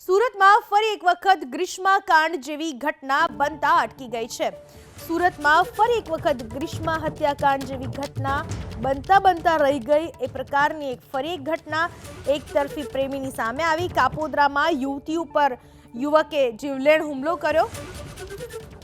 સુરતમાં ફરી એક વખત ગ્રીષ્માકાંડ જેવી ઘટના બનતા અટકી ગઈ છે. સુરતમાં ફરી એક વખત ગ્રીષ્મા હત્યાકાંડ જેવી ઘટના બનતા બનતા રહી ગઈ. એ પ્રકારની એક ફરી એક ઘટના એક તરફી પ્રેમીની સામે આવી. કાપોદ્રામાં યુવતી ઉપર યુવકે જીવલેણ હુમલો કર્યો.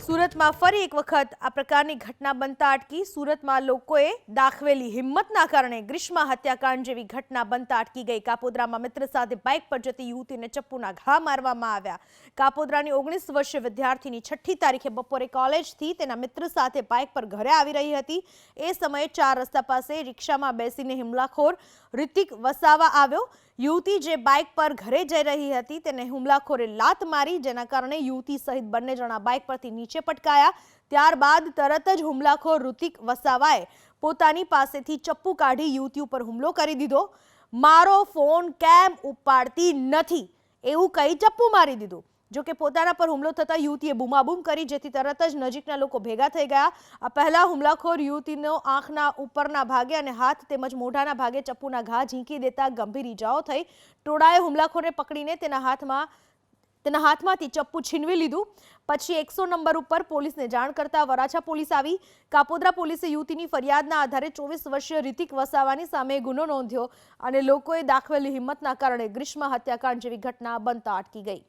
સુરતમાં ફરી એક વખત આ પ્રકારની ઘટના બનતા અટકી. સુરતમાં લોકોએ દાખવેલી હિંમતના કારણે ગ્રીષ્મા હત્યાકાંડ જેવી ઘટના બનતા અટકી ગઈ. કાપોદ્રામાં મિત્ર સાથે બાઇક પર જતી યુવતીને ચપ્પુના ઘા મારવામાં આવ્યા. કાપોદ્રાની ઓગણીસ વર્ષીય વિદ્યાર્થીની છઠ્ઠી તારીખે બપોરે કોલેજથી તેના મિત્ર સાથે બાઇક પર ઘરે આવી રહી હતી. એ સમયે ચાર રસ્તા પાસે રિક્ષામાં બેસીને હુમલાખોર રિતિક વસાવા આવ્યો. યુવતી જે બાઇક પર ઘરે જઈ રહી હતી તેને હુમલાખોરે લાત મારી, જેના કારણે યુવતી સહિત બંને જણા બાઇક પરથી નીચે પટકાયા. ત્યારબાદ તરત જ હુમલાખોર ઋતિક વસાવાએ પોતાની પાસેથી ચપ્પુ કાઢી યુવતી ઉપર હુમલો કરી દીધો. મારો ફોન કેમ ઉપાડતી નથી? એવું કહી ચપ્પુ મારી દીધું? જો કે પોતાના પર હુમલો થતા યુવતીએ બૂમાબૂમ કરી, જેથી તરત જ નજીકના લોકો ભેગા થઈ ગયા. આ પહેલા હુમલાખોર યુવતીનો આંખના ઉપરના ભાગે અને હાથ તેમજ મોઢાના ભાગે ચપ્પુના ઘા ઝીંકી દેતા ગંભીર ઈજાઓ થઈ. ટોળાએ હુમલાખોરને પકડીને તેના હાથમાં તેના હાથમાંથી ચપ્પુ છીનવી લીધું. પછી એકસો નંબર ઉપર પોલીસને જાણ કરતા વરાછા પોલીસ આવી. કાપોદ્રા પોલીસે યુવતીની ફરિયાદના આધારે ચોવીસ વર્ષીય રિતિક વસાવાની સામે ગુનો નોંધ્યો અને લોકોએ દાખવેલી હિંમતના કારણે ગ્રીષ્મા હત્યાકાંડ જેવી ઘટના બનતા અટકી ગઈ.